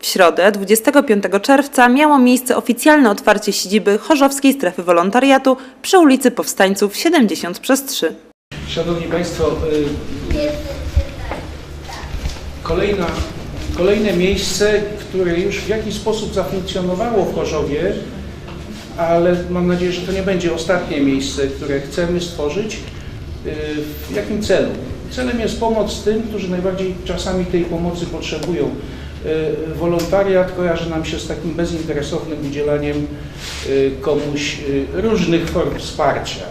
W środę, 25 czerwca, miało miejsce oficjalne otwarcie siedziby Chorzowskiej Strefy Wolontariatu przy ulicy Powstańców 70 przez 3. Szanowni Państwo, y, kolejna, kolejne miejsce, które już w jakiś sposób zafunkcjonowało w Chorzowie, ale mam nadzieję, że to nie będzie ostatnie miejsce, które chcemy stworzyć. Y, W jakim celu? Celem jest pomoc tym, którzy najbardziej czasami tej pomocy potrzebują. Y, Wolontariat kojarzy nam się z takim bezinteresownym udzielaniem y, komuś y, różnych form wsparcia.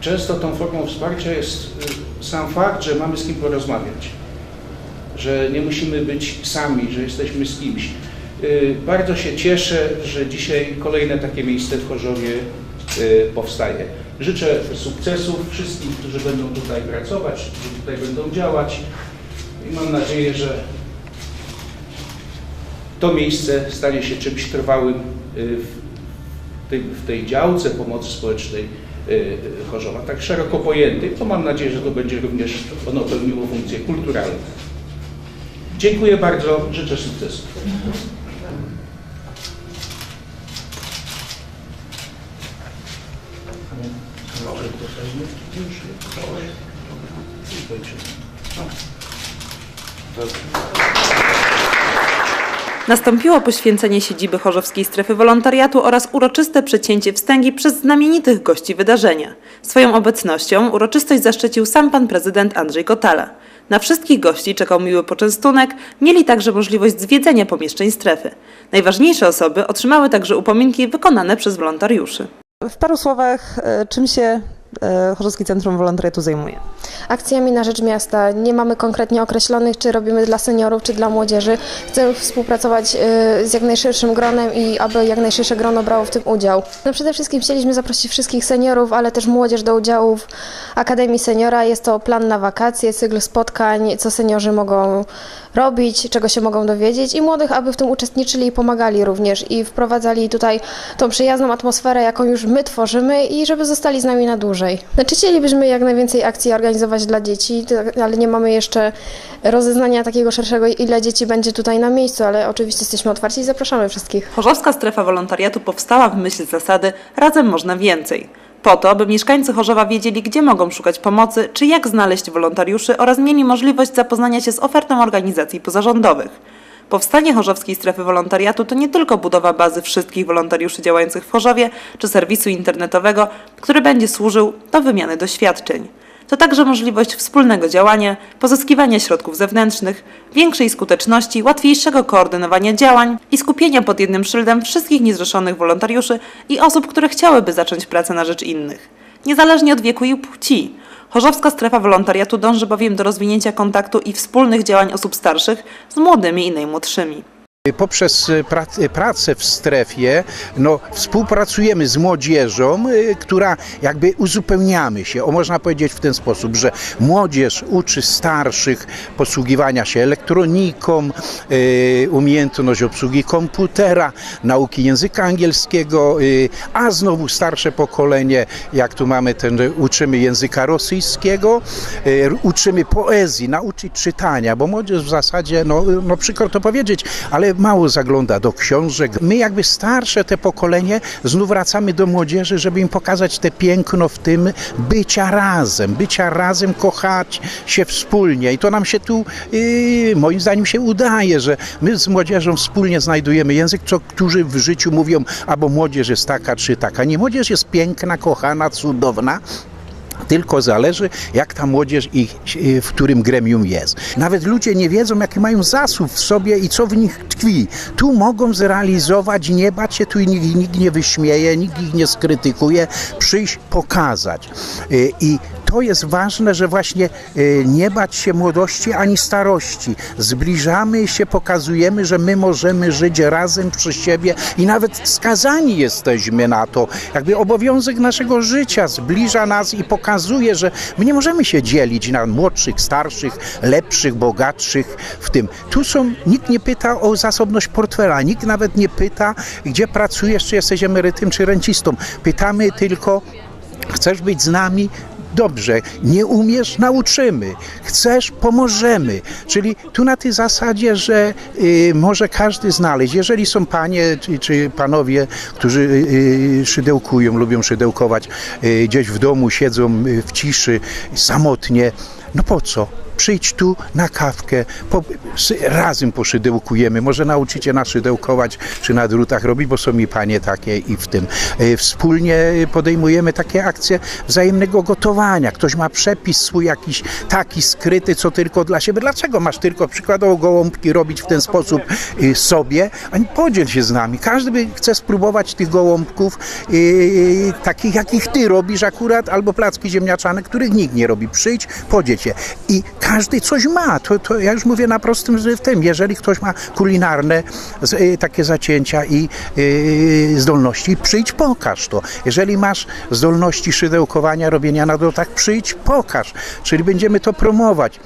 Często tą formą wsparcia jest sam fakt, że mamy z kim porozmawiać, że nie musimy być sami, że jesteśmy z kimś. Bardzo się cieszę, że dzisiaj kolejne takie miejsce w Chorzowie powstaje. Życzę sukcesów wszystkim, którzy będą tutaj pracować, którzy tutaj będą działać i mam nadzieję, że to miejsce stanie się czymś trwałym y, w tej, w tej działce pomocy społecznej y, Chorzowa, tak szeroko pojętej, to mam nadzieję, że to będzie również ono pełniło funkcję kulturalną. Dziękuję bardzo, życzę sukcesu. Nastąpiło poświęcenie siedziby Chorzowskiej Strefy Wolontariatu oraz uroczyste przecięcie wstęgi przez znamienitych gości wydarzenia. Swoją obecnością uroczystość zaszczycił sam pan prezydent Andrzej Kotala. Na wszystkich gości czekał miły poczęstunek, mieli także możliwość zwiedzenia pomieszczeń strefy. Najważniejsze osoby otrzymały także upominki wykonane przez wolontariuszy. W paru słowach, e, czym się e, Chorzowskie Centrum Wolontariatu zajmuje? akcjami na rzecz miasta. Nie mamy konkretnie określonych, czy robimy dla seniorów, czy dla młodzieży. Chcemy współpracować y, z jak najszerszym gronem i aby jak najszersze grono brało w tym udział. No przede wszystkim chcieliśmy zaprosić wszystkich seniorów, ale też młodzież do udziału w Akademii Seniora. Jest to plan na wakacje, cykl spotkań, co seniorzy mogą robić, czego się mogą dowiedzieć i młodych, aby w tym uczestniczyli i pomagali również i wprowadzali tutaj tą przyjazną atmosferę, jaką już my tworzymy i żeby zostali z nami na dłużej. Znaczy chcielibyśmy jak najwięcej akcji organizować dla dzieci, ale nie mamy jeszcze rozeznania takiego szerszego, ile dzieci będzie tutaj na miejscu, ale oczywiście jesteśmy otwarci i zapraszamy wszystkich. Chorzowska Strefa Wolontariatu powstała w myśl zasady Razem można więcej. Po to, by mieszkańcy Chorzowa wiedzieli, gdzie mogą szukać pomocy, czy jak znaleźć wolontariuszy oraz mieli możliwość zapoznania się z ofertą organizacji pozarządowych. Powstanie Chorzowskiej Strefy Wolontariatu to nie tylko budowa bazy wszystkich wolontariuszy działających w Chorzowie czy serwisu internetowego, który będzie służył do wymiany doświadczeń. To także możliwość wspólnego działania, pozyskiwania środków zewnętrznych, większej skuteczności, łatwiejszego koordynowania działań i skupienia pod jednym szyldem wszystkich niezrzeszonych wolontariuszy i osób, które chciałyby zacząć pracę na rzecz innych. Niezależnie od wieku i płci. Chorzowska strefa wolontariatu dąży bowiem do rozwinięcia kontaktu i wspólnych działań osób starszych z młodymi i najmłodszymi. Poprzez prac- e, pracę w strefie no, współpracujemy z młodzieżą, e, która jakby uzupełniamy się. O, można powiedzieć w ten sposób, że młodzież uczy starszych posługiwania się elektroniką, umiejętność obsługi komputera, nauki języka angielskiego, a znowu starsze pokolenie, jak tu mamy ten, uczymy języka rosyjskiego, uczymy poezji, nauczyć czytania, bo młodzież w zasadzie, no, no przykro to powiedzieć, ale mało zagląda do książek. My jakby starsze te pokolenie znów wracamy do młodzieży, żeby im pokazać te piękno w tym bycia razem, bycia razem, kochać się wspólnie i to nam się tu yy, moim zdaniem się udaje, że my z młodzieżą wspólnie znajdujemy język, co którzy w życiu mówią, albo młodzież jest taka czy taka. Nie, młodzież jest piękna, kochana, cudowna, tylko zależy, jak ta młodzież i i w którym gremium jest. Nawet ludzie nie wiedzą, jaki mają zasób w sobie i co w nich tkwi. Tu mogą zrealizować, nie bać się, tu nikt, nikt nie wyśmieje, nikt ich nie skrytykuje, przyjść, pokazać. Y, I to jest ważne, że właśnie y, nie bać się młodości ani starości. Zbliżamy się, pokazujemy, że my możemy żyć razem przy siebie i nawet skazani jesteśmy na to. Jakby obowiązek naszego życia zbliża nas i pokazuje, że my nie możemy się dzielić na młodszych, starszych, lepszych, bogatszych w tym. Tu są, nikt nie pyta o zasobność portfela, nikt nawet nie pyta, gdzie pracujesz, czy jesteś emerytem, czy rencistą. Pytamy tylko, chcesz być z nami, dobrze, nie umiesz, nauczymy, chcesz, pomożemy. Czyli tu na tej zasadzie, że y, może każdy znaleźć, jeżeli są panie czy, czy panowie, którzy y, szydełkują, lubią szydełkować, y, gdzieś w domu siedzą y, w ciszy, samotnie, no po co? Przyjdź tu na kawkę, po, razem poszydełkujemy. Może nauczycie nas szydełkować, czy na drutach robić, bo są mi panie takie i w tym. E, Wspólnie podejmujemy takie akcje wzajemnego gotowania. Ktoś ma przepis swój jakiś taki skryty, co tylko dla siebie. Dlaczego masz tylko przykładowo gołąbki robić w ten sposób y, sobie? A podziel się z nami. Każdy by chce spróbować tych gołąbków, y, takich jakich ty robisz akurat, albo placki ziemniaczane, których nikt nie robi. Przyjdź, podziel się. I każdy coś ma. To, to ja już mówię na prostym z tym. Jeżeli ktoś ma kulinarne y, takie zacięcia i y, zdolności, przyjdź, pokaż to. Jeżeli masz zdolności szydełkowania, robienia na drotach, przyjdź, pokaż. Czyli będziemy to promować.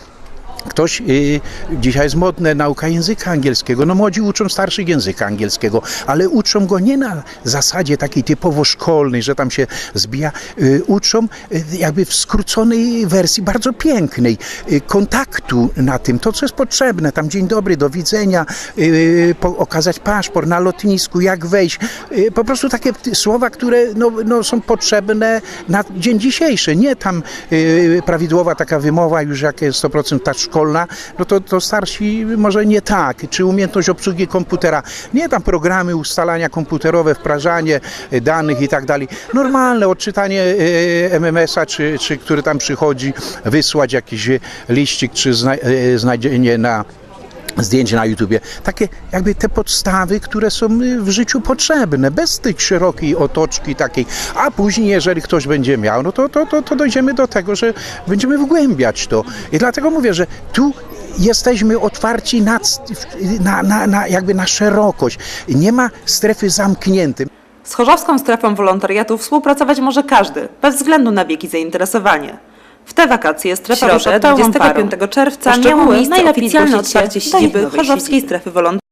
Ktoś, y, dzisiaj jest modne nauka języka angielskiego, no młodzi uczą starszych języka angielskiego, ale uczą go nie na zasadzie takiej typowo szkolnej, że tam się zbija, y, uczą y, jakby w skróconej wersji, bardzo pięknej, y, kontaktu na tym, to co jest potrzebne, tam dzień dobry, do widzenia, y, po, okazać paszport na lotnisku, jak wejść, y, po prostu takie słowa, które no, no, są potrzebne na dzień dzisiejszy, nie tam prawidłowa taka wymowa już jak jest 100% ta szkolna, no to, to starsi może nie tak, czy umiejętność obsługi komputera, nie tam programy ustalania komputerowe, wprażanie y, danych i tak dalej, normalne odczytanie y, MMS-a, czy, czy który tam przychodzi, wysłać jakiś y, liścik, czy zna, znajdzienie na zdjęcie na YouTubie. Takie jakby te podstawy, które są y, w życiu potrzebne, bez tych szerokiej otoczki takiej. A później, jeżeli ktoś będzie miał, no to, to, to, to dojdziemy do tego, że będziemy wgłębiać to. I dlatego mówię, że tu jesteśmy otwarci na, na, na, na jakby na szerokość. Nie ma strefy zamkniętej. Z Chorzowską Strefą Wolontariatu współpracować może każdy, bez względu na wiek i zainteresowanie. W te wakacje strefa Środę, od 25 25 czerwca Poszczegóły miało miejsce najlepiej oficjalne zgłosić się otwarcie do siedziby Chorzowskiej. Strefy Wolontariatu.